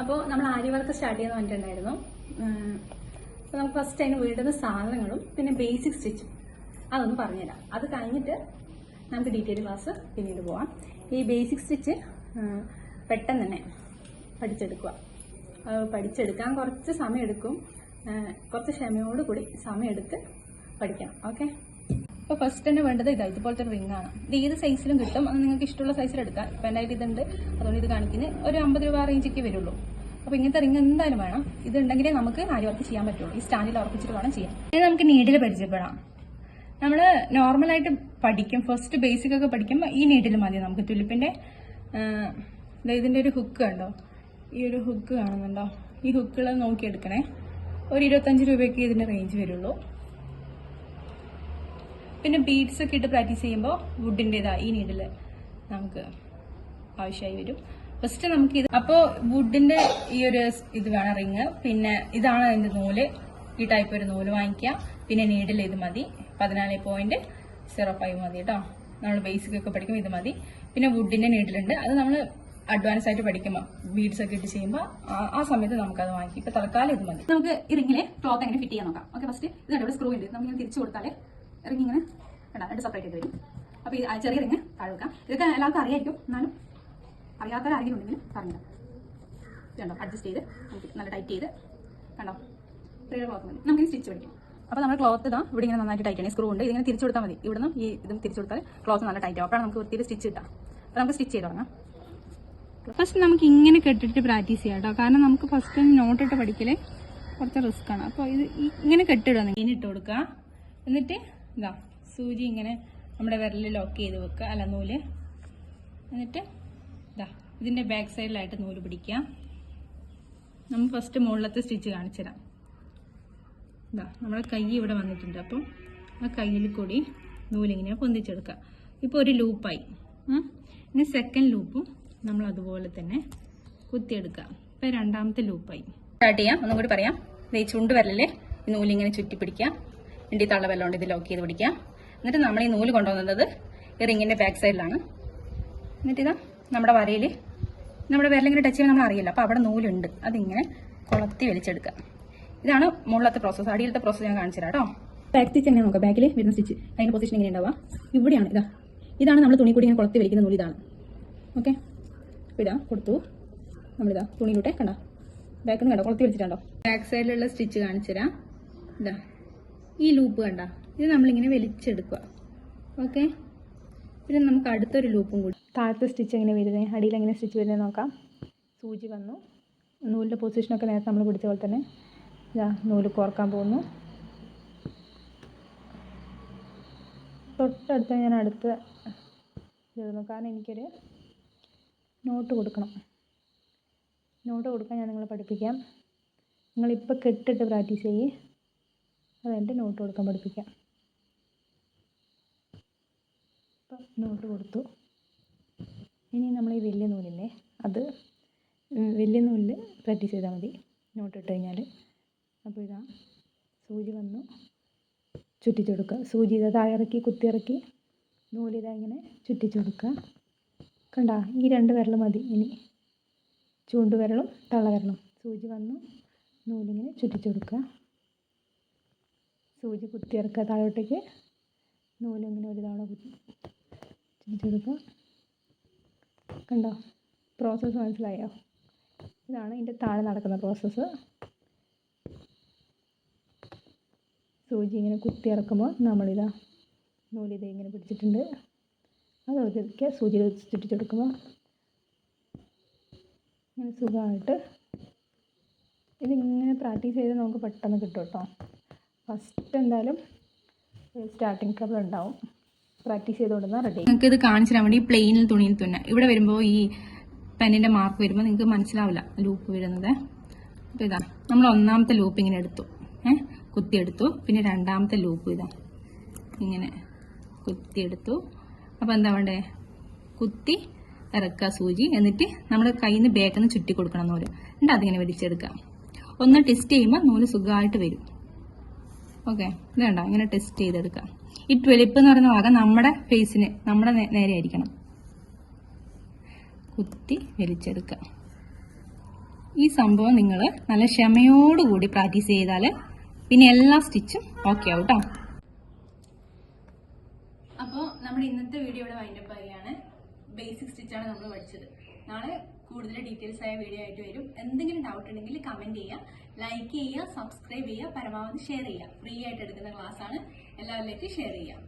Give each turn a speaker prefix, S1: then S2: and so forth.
S1: അപ്പോൾ നമ്മൾ ആര്യവർക്ക് സ്റ്റാർട്ട് ചെയ്യാൻ പറഞ്ഞിട്ടുണ്ടായിരുന്നു അപ്പോൾ നമുക്ക് ഫസ്റ്റ് അതിന് വീടുന്ന സാധനങ്ങളും പിന്നെ ബേസിക് സ്റ്റിച്ചും അതൊന്ന് പറഞ്ഞുതരാം. അത് കഴിഞ്ഞിട്ട് നമുക്ക് ഡീറ്റെയിൽ ക്ലാസ് പിന്നീട് പോവാം. ഈ ബേസിക് സ്റ്റിച്ച് പെട്ടെന്ന് തന്നെ പഠിച്ചെടുക്കുക. പഠിച്ചെടുക്കാൻ കുറച്ച് സമയം എടുക്കും കുറച്ച് ക്ഷമയോടുകൂടി സമയമെടുത്ത് പഠിക്കണം. ഓക്കെ? അപ്പോൾ ഫസ്റ്റ് തന്നെ വേണ്ടത് ഇതാ ഇതുപോലത്തെ റിംഗ് ആണ്. ഇത് ഏത് സൈസിലും കിട്ടും. അത് നിങ്ങൾക്ക് ഇഷ്ടമുള്ള സൈസിൽ എടുക്കാം. ഇപ്പം എന്റെ ഇതുണ്ട്. അതുകൊണ്ട് ഇത് കാണിക്കുന്നത് ഒരു അമ്പത് രൂപ റേഞ്ചൊക്കെ വരുള്ളൂ. അപ്പോൾ ഇങ്ങനത്തെ റിംഗ് എന്തായാലും വേണം. ഇതുണ്ടെങ്കിലേ നമുക്ക് ആര്യ വർക്ക് ചെയ്യാൻ പറ്റുള്ളൂ. ഈ സ്റ്റാൻഡിൽ ഉറപ്പിച്ചിട്ട് വേണം ചെയ്യാം ഇനി നമുക്ക് നീഡിൽ പരിചയപ്പെടാം. നമ്മൾ നോർമലായിട്ട് പഠിക്കും. ഫസ്റ്റ് ബേസിക് ഒക്കെ പഠിക്കുമ്പോൾ ഈ നീഡിൽ മതി നമുക്ക്. തുലിപ്പിന്റെ ഇതിന്റെ ഒരു ഹുക്ക് ഉണ്ടോ ഈ ഒരു ഹുക്ക് കാണുന്നുണ്ടോ? ഈ ഹുക്കുകൾ നോക്കിയെടുക്കണേ. ഒരു ഇരുപത്തഞ്ച് രൂപയ്ക്ക് ഇതിന്റെ റേഞ്ച് വരുള്ളൂ. പിന്നെ ബീഡ്സ് ഒക്കെ ഇട്ട് പ്രാക്ടീസ് ചെയ്യുമ്പോൾ വുഡിന്റെതാ ഈ നീഡിൽ നമുക്ക് ആവശ്യമായി വരും. ഫസ്റ്റ് നമുക്ക് ഇത് അപ്പോൾ വുഡിന്റെ ഈ ഒരു ഇത് വേണം റിങ് പിന്നെ ഇതാണ് അതിന്റെ നൂൽ. ഈ ടൈപ്പ് ഒരു നൂൽ വാങ്ങിക്കുക പിന്നെ നീഡിൽ ഇത് മതി. പതിനാല് പോയിന്റ് സീറോ ഫൈവ് മതി കേട്ടോ നമ്മൾ ബേസിക് ഒക്കെ പഠിക്കുമ്പോൾ ഇത് മതി. പിന്നെ വുഡിന്റെ നീഡിലുണ്ട് അത് നമ്മൾ അഡ്വാൻസ് ആയിട്ട് പഠിക്കുമ്പോൾ ബീഡ്സ് ഒക്കെ ഇട്ട് ചെയ്യുമ്പോൾ ആ- സമയത്ത് നമുക്ക് അത് വാങ്ങിക്കും. ഇപ്പൊ തൽക്കാലം ഇത് മതി. നമുക്ക് ഈ ക്ലോത്ത് എങ്ങനെ ഫിറ്റ് ചെയ്യാൻ നോക്കാം. ഓക്കെ ഫസ്റ്റ് ഇത് സ്ക്രൂ ഉണ്ട്. നമുക്ക് തിരിച്ചു കൊടുത്താലേ റിങ് ഇങ്ങനെ വേണ്ട രണ്ട് സെപ്പറേറ്റ് ചെയ്ത് വരും. അപ്പോൾ ഈ ചെറിയ റിങ് താഴെ വെക്കാം. ഇതൊക്കെ എല്ലാവർക്കും അറിയായിരിക്കും. എന്നാലും അറിയാത്തവരാരെങ്കിലും ഉണ്ടെങ്കിൽ പറഞ്ഞില്ല കണ്ടോ? അഡ്ജസ്റ്റ് ചെയ്ത് നമുക്ക് നല്ല ടൈറ്റ് ചെയ്ത് കണ്ടോ? ഇത്രയും ക്ലോത്ത് മതി. നമുക്ക് സ്റ്റിച്ച് പഠിക്കാം അപ്പോൾ നമ്മുടെ ക്ലോത്ത് ഇതാ ഇവിടെ ഇങ്ങനെ നന്നായിട്ട് ടൈറ്റ് ആണ് സ്ക്രൂ ഉണ്ട്. ഇതിങ്ങനെ തിരിച്ചു കൊടുത്താൽ മതി. ഇവിടുന്ന് ഈ ഇതും തിരിച്ചു കൊടുത്താൽ ക്ലോത്ത് നല്ല ടൈറ്റ് ആവും. അപ്പോഴാണ് നമുക്ക് വൃത്തിയിൽ സ്റ്റിച്ച് കിട്ടാം. അപ്പോൾ നമുക്ക് സ്റ്റിച്ച് ചെയ്ത് തുടങ്ങാം. ഫസ്റ്റ് നമുക്ക് ഇങ്ങനെ കെട്ടിട്ട് പ്രാക്ടീസ് ചെയ്യാം കേട്ടോ. കാരണം നമുക്ക് ഫസ്റ്റ് നോട്ട് നോട്ടിട്ട് പഠിക്കലേ കുറച്ച് റിസ്ക് ആണ്. അപ്പോൾ ഇത് ഇങ്ങനെ കെട്ടിടുക ഇങ്ങനെ ഇട്ട് കൊടുക്കുക. എന്നിട്ട് ഇതാ സൂചി ഇങ്ങനെ നമ്മുടെ വിരലിൽ ലോക്ക് ചെയ്ത് വെക്കുക അല്ല നൂൽ. എന്നിട്ട് ഇതാ ഇതിന്റെ ബാക്ക് സൈഡിലായിട്ട് നൂൽ പിടിക്കുക. നമ്മൾ ഫസ്റ്റ് മുകളിലത്തെ സ്റ്റിച്ച് കാണിച്ചു ഇതാ നമ്മുടെ കൈ ഇവിടെ വന്നിട്ടുണ്ട്. അപ്പം ആ കയ്യിൽ കൂടി നൂലിങ്ങനെ പൊന്തിച്ചെടുക്കുക. ഇപ്പോൾ ഒരു ലൂപ്പായി. ഇനി സെക്കൻഡ് ലൂപ്പും നമ്മൾ അതുപോലെ തന്നെ കുത്തിയെടുക്കുക. ഇപ്പം രണ്ടാമത്തെ ലൂപ്പായി സ്റ്റാർട്ട് ചെയ്യാം. ഒന്നും കൂടി പറയാം ഈ ചുണ്ട് വരലല്ലേ നൂലിങ്ങനെ ചുറ്റി പിടിക്കുക എന്റെ തള്ള കൊണ്ട് ഇത് ലോക്ക് ചെയ്ത് പിടിക്കാം എന്നിട്ട് നമ്മൾ ഈ നൂൽ കൊണ്ടുവന്നത് ഈ റിങ്ങിന്റെ ബാക്ക് സൈഡിലാണ് എന്നിട്ട് ഇതാ നമ്മുടെ വരയിൽ നമ്മുടെ വിരലിങ്ങനെ ടച്ച് ചെയ്യാൻ നമ്മൾ അറിയില്ല. അപ്പോൾ അവിടെ നൂലുണ്ട്. അതിങ്ങനെ കൊളത്തി വലിച്ചെടുക്കുക. ഇതാണ് മുകളിലത്തെ പ്രോസസ്സ് അടിയിലത്തെ പ്രോസസ്സ് ഞാൻ കാണിച്ചു തരാം കേട്ടോ. ബാക്ക് സ്റ്റിച്ച് എങ്ങനെ നോക്കാം. ബാക്കിൽ വരുന്ന സ്റ്റിച്ച് അതിന്റെ പൊസിഷൻ എങ്ങനെ ഉണ്ടാവുക. ഇവിടെയാണ് ഇതാ. ഇതാണ് നമ്മൾ തുണി കൂടി ഇങ്ങനെ കൊളത്തി വലിക്കുന്ന നൂൽ ഇതാണ്. ഓക്കെ ഇതാ കൊടുത്തു. നമ്മളിതാ തുണിയിലൂടെ കണ്ടോ. ബാക്കിൽ നിന്ന് കണ്ടോ. കൊളത്തി വലിച്ചിട്ടുണ്ടോ? ബാക്ക് സൈഡിലുള്ള സ്റ്റിച്ച് കാണിച്ചു തരാം. ഇതാ. ഈ ലൂപ്പ് കണ്ട? ഇത് നമ്മളിങ്ങനെ വലിച്ചെടുക്കുക ഓക്കെ പിന്നെ നമുക്ക് അടുത്തൊരു ലൂപ്പും കൂടി. താഴത്തെ സ്റ്റിച്ച് എങ്ങനെ വരുന്നത് അടിയിൽ എങ്ങനെ സ്റ്റിച്ച് വരുന്നത് നോക്കാം. സൂചി വന്നു. നൂലിന്റെ പൊസിഷനൊക്കെ നേരത്തെ നമ്മൾ പിടിച്ച പോലെ തന്നെ. നൂൽ കോർക്കാൻ പോകുന്നു. തൊട്ടടുത്ത് ഞാൻ അടുത്ത് ചേർന്നു കാരണം എനിക്കൊരു നോട്ട് കൊടുക്കണം. നോട്ട് കൊടുക്കാൻ ഞാൻ നിങ്ങളെ പഠിപ്പിക്കാം. നിങ്ങളിപ്പോൾ കെട്ടിട്ട് പ്രാക്ടീസ് ചെയ്യ്. അതെന്റെ നോട്ട് കൊടുക്കാൻ പഠിപ്പിക്കാം. അപ്പം നോട്ട് കൊടുത്തു. ഇനി നമ്മൾ ഈ വലിയ നൂലില്ലേ അത് വലിയ നൂലിൽ പ്രാക്ടീസ് ചെയ്താൽ മതി. നോട്ട് ഇട്ട് കഴിഞ്ഞാൽ അപ്പോൾ ഇതാ സൂചി വന്നു. ചുറ്റിച്ചു കൊടുക്കുക. സൂചി ഇതാ താഴെ ഇറക്കി കുത്തി ഇറക്കി. നൂലിതാ ഇങ്ങനെ ചുറ്റിച്ചു കൊടുക്കുക. കണ്ട ഈ രണ്ട് വിരൽ മതി. ഇനി ചൂണ്ടുവിരലും തള്ളവിരലും. സൂചി വന്നു. നൂലിങ്ങനെ ചുറ്റിച്ചു കൊടുക്കുക. സൂചി കുത്തി ഇറക്കുക താഴോട്ടേക്ക് നൂലിങ്ങനെ ഒരു തവണ കുത്തി ചുറ്റിച്ചെടുക്കുക. കണ്ടോ? പ്രോസസ്സ് മനസ്സിലായോ? ഇതാണ് ഇതിന്റെ താഴെ നടക്കുന്ന പ്രോസസ്സ് സൂചി ഇങ്ങനെ കുത്തി ഇറക്കുമ്പോൾ നമ്മളിതാ നൂലിത് ഇങ്ങനെ പിടിച്ചിട്ടുണ്ട്. അത് ഒതുക്കെ സൂചി ചുറ്റിച്ചെടുക്കുമ്പോൾ ഇങ്ങനെ സുഖമായിട്ട് ഇതിങ്ങനെ പ്രാക്ടീസ് ചെയ്ത് നമുക്ക് പെട്ടെന്ന് കിട്ടും കേട്ടോ. ഫസ്റ്റ് എന്തായാലും സ്റ്റാർട്ടിങ് ട്രബിൾ ഉണ്ടാവും. പ്രാക്ടീസ് ചെയ്തുകൊണ്ടിരുന്നാൽ റെഡി നിങ്ങൾക്ക് ഇത് കാണിച്ചു തരാൻ വേണ്ടി പ്ലെയിനിൽ തുണിയിൽ തുന്ന. ഇവിടെ വരുമ്പോൾ ഈ പെന്നിന്റെ മാർക്ക് വരുമ്പോൾ നിങ്ങൾക്ക് മനസ്സിലാവില്ല ലൂപ്പ് വരുന്നത്. അപ്പോൾ ഇതാ നമ്മൾ ഒന്നാമത്തെ ലൂപ്പ് ഇങ്ങനെ എടുത്തു. ഏഹ് കുത്തിയെടുത്തു. പിന്നെ രണ്ടാമത്തെ ലൂപ്പ് ഇതാ ഇങ്ങനെ കുത്തിയെടുത്തു. അപ്പോൾ എന്താ വേണ്ടേ? കുത്തി ഇറക്കുക സൂചി. എന്നിട്ട് നമ്മൾ കയ്യിൽ നിന്ന് ബാക്കിൽ നിന്ന് ചുറ്റി കൊടുക്കണം നൂൽ എന്നിട്ട് അതിങ്ങനെ വലിച്ചെടുക്കുക. ഒന്ന് ടെസ്റ്റ് ചെയ്യുമ്പോൾ നൂൽ സുഖമായിട്ട് വരും. ഓക്കെ ഇത് ഇങ്ങനെ ടെസ്റ്റ് ചെയ്തെടുക്കാം ഈ ട്വലിപ്പ് എന്ന് പറയുന്ന ഭാഗം നമ്മുടെ ഫേസിന് നമ്മുടെ നേരെ ആയിരിക്കണം. കുത്തി വലിച്ചെടുക്കുക. ഈ സംഭവം നിങ്ങൾ നല്ല ക്ഷമയോടുകൂടി പ്രാക്ടീസ് ചെയ്താൽ പിന്നെ എല്ലാ സ്റ്റിച്ചും ഓക്കെ ആവും കേട്ടോ അപ്പോൾ നമ്മുടെ ഇന്നത്തെ വീഡിയോ ഇവിടെ വൈൻഡപ്പ് ആയാണ് ബേസിക് സ്റ്റിച്ചാണ് നമ്മൾ പഠിച്ചത്. നാളെ കൂടുതൽ ഡീറ്റെയിൽസ് ആയ വീഡിയോ ആയിട്ട് വരും. എന്തെങ്കിലും ഡൗട്ട് ഉണ്ടെങ്കിൽ കമന്റ് ചെയ്യുക ലൈക്ക് ചെയ്യുക സബ്സ്ക്രൈബ് ചെയ്യുക പരമാവധി ഷെയർ ചെയ്യുക. ഫ്രീ ആയിട്ട് എടുക്കുന്ന ക്ലാസ് ആണ്. എല്ലാവരിലേക്കും ഷെയർ ചെയ്യുക.